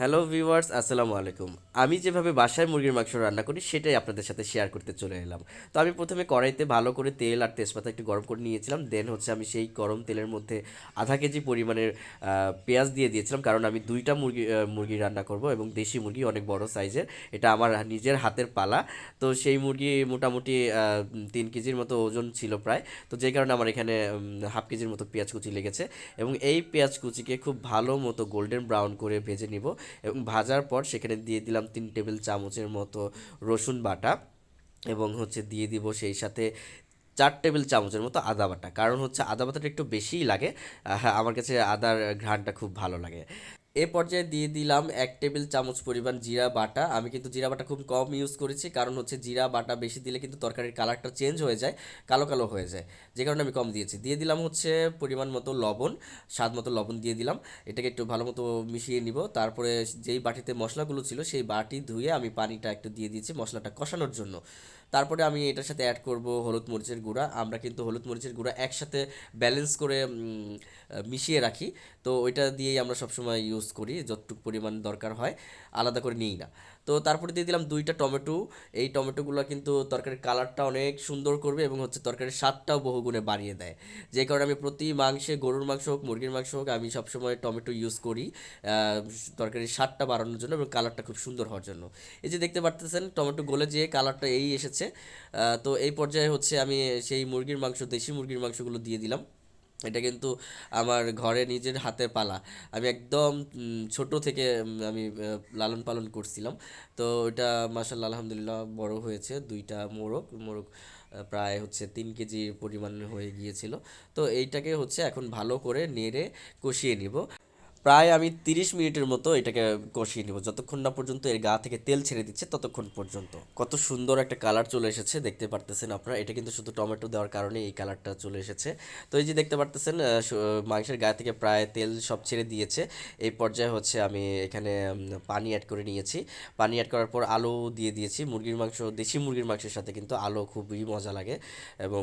Hello viewers, আসসালামু আলাইকুম। আমি যেভাবে বাসায় মুরগির মাংস রান্না করি, সেটাই আপনাদের সাথে শেয়ার করতে চলে এলাম। তো আমি প্রথমে কড়াইতে ভালো করে তেল আর তেজপাতা একটু গরম করে নিয়েছিলাম দেন হচ্ছে আমি সেই গরম তেলের মধ্যে আধা কেজি পরিমাণের পেঁয়াজ দিয়ে দিয়েছিলাম, কারণ আমি দুইটা মুরগি মুরগি রান্না করব এবং দেশি মুরগি অনেক বড় সাইজের, এটা আমার নিজের হাতের পালা। তো সেই মুরগি মোটামুটি তিন কেজির মতো ওজন ছিল প্রায়। তো যে কারণে আমার এখানে হাফ কেজির মতো পেঁয়াজ কুচি লেগেছে এবং এই পেঁয়াজ কুচিকে খুব ভালো মতো গোল্ডেন ব্রাউন করে ভেজে নিব। এবং ভাজার পর সেখানে দিয়ে দিলাম তিন টেবিল চামচের মতো রসুন বাটা এবং হচ্ছে দিয়ে দিব সেই সাথে চার টেবিল চামচের মতো আদা বাটা। কারণ হচ্ছে আদা বাটাটা একটু বেশিই লাগে। আহ, আমার কাছে আদার ঘ্রাণটা খুব ভালো লাগে। এ পর্যায়ে দিয়ে দিলাম এক টেবিল চামচ পরিমাণ জিরা বাটা। আমি কিন্তু জিরা বাটা খুব কম ইউজ করেছি, কারণ হচ্ছে জিরা বাটা বেশি দিলে কিন্তু তরকারির কালারটা চেঞ্জ হয়ে যায়, কালো কালো হয়ে যায়। যে কারণে আমি কম দিয়েছি। দিয়ে দিলাম হচ্ছে পরিমাণ মতো লবণ, স্বাদ মতো লবণ দিয়ে দিলাম। এটাকে একটু ভালো মতো মিশিয়ে নিব। তারপরে যেই বাটিতে মশলাগুলো ছিল, সেই বাটি ধুয়ে আমি পানিটা একটু দিয়ে দিয়েছি মশলাটা কষানোর জন্য। তারপরে আমি এটার সাথে অ্যাড করব হলুদ মরিচের গুঁড়া। আমরা কিন্তু হলুদ মরিচের গুঁড়া একসাথে ব্যালেন্স করে মিশিয়ে রাখি। তো ওইটা দিয়েই আমরা সবসময় ইউজ করি, যতটুকু পরিমাণ দরকার হয়। আলাদা করে নিই না। তো তারপরে দিয়ে দিলাম দুইটা টমেটো। এই টমেটোগুলো কিন্তু তরকারির কালারটা অনেক সুন্দর করবে এবং হচ্ছে তরকারির স্বাদটাও বহুগুণে বাড়িয়ে দেয়। যে কারণে আমি প্রতি মাংসে, গরুর মাংস হোক, মুরগির মাংস হোক, আমি সবসময় টমেটো ইউজ করি তরকারির স্বাদটা বাড়ানোর জন্য এবং কালারটা খুব সুন্দর হওয়ার জন্য। এই যে দেখতে পারতেছেন, টমেটো গলে যে কালারটা এই এসেছে। আহ, তো এই পর্যায়ে হচ্ছে আমি সেই মুরগির মাংস দেশি মুরগির মাংসগুলো দিয়ে দিলাম। এটা কিন্তু আমার ঘরে নিজের হাতে পালা। আমি একদম ছোট থেকে আমি লালন পালন করছিলাম। তো এটা মাসাল্লাহ আলহামদুলিল্লাহ বড় হয়েছে। দুইটা মোরগ মোরগ প্রায় হচ্ছে তিন কেজি পরিমাণ হয়ে গিয়েছিল। তো এইটাকে হচ্ছে এখন ভালো করে নেড়ে কষিয়ে নিব। প্রায় আমি তিরিশ মিনিটের মতো এটাকে কষিয়ে নিব। যতক্ষণ না পর্যন্ত এর গা থেকে তেল ছেড়ে দিচ্ছে, ততক্ষণ পর্যন্ত। কত সুন্দর একটা কালার চলে এসেছে, দেখতে পারতেছেন আপনারা। এটা কিন্তু শুধু টমেটো দেওয়ার কারণে এই কালারটা চলে এসেছে। তো এই যে দেখতে পারতেছেন মাংসের গা থেকে প্রায় তেল সব ছেড়ে দিয়েছে। এই পর্যায়ে হচ্ছে আমি এখানে পানি অ্যাড করে নিয়েছি। পানি অ্যাড করার পর আলু দিয়ে দিয়েছি। মুরগির মাংস, দেশি মুরগির মাংসের সাথে কিন্তু আলু খুবই মজা লাগে এবং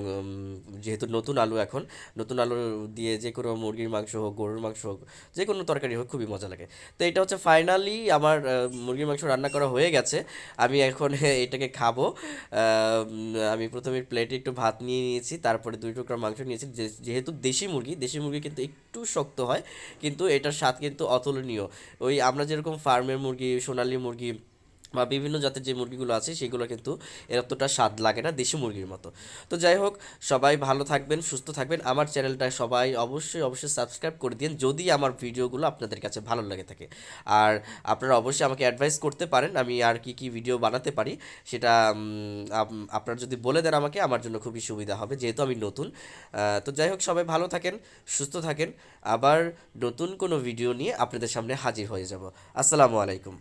যেহেতু নতুন আলু এখন, নতুন আলু দিয়ে যে কোনো মুরগির মাংস হোক, গরুর মাংস হোক যে কোনো তরকারি হোক খুবই মজা লাগে। তো এটা হচ্ছে ফাইনালি আমার মুরগির মাংস রান্না করা হয়ে গেছে। আমি এখন এটাকে খাব। আমি প্রথমে প্লেটে একটু ভাত নিয়ে নিয়েছি, তারপরে দুই টুকরা মাংস নিয়েছি। যেহেতু দেশি মুরগি দেশি মুরগি কিন্তু একটু শক্ত হয়, কিন্তু এটার স্বাদ কিন্তু অতুলনীয়। ওই আমরা যেরকম ফার্মের মুরগি, সোনালি মুরগি বা বিভিন্ন জাতের যে মুরগিগুলো আছে, সেগুলো কিন্তু এর অতটা স্বাদ লাগে না দেশি মুরগির মতো। তো যাই হোক, সবাই ভালো থাকবেন, সুস্থ থাকবেন। আমার চ্যানেলটা সবাই অবশ্যই অবশ্যই সাবস্ক্রাইব করে দিন, যদি আমার ভিডিওগুলো আপনাদের কাছে ভালো লাগে থাকে। আর আপনারা অবশ্যই আমাকে অ্যাডভাইস করতে পারেন, আমি আর কি কি ভিডিও বানাতে পারি, সেটা আপনারা যদি বলে দেন আমাকে, আমার জন্য খুবই সুবিধা হবে, যেহেতু আমি নতুন। তো যাই হোক, সবাই ভালো থাকেন, সুস্থ থাকেন। আবার নতুন কোনো ভিডিও নিয়ে আপনাদের সামনে হাজির হয়ে যাব। আসসালামু আলাইকুম।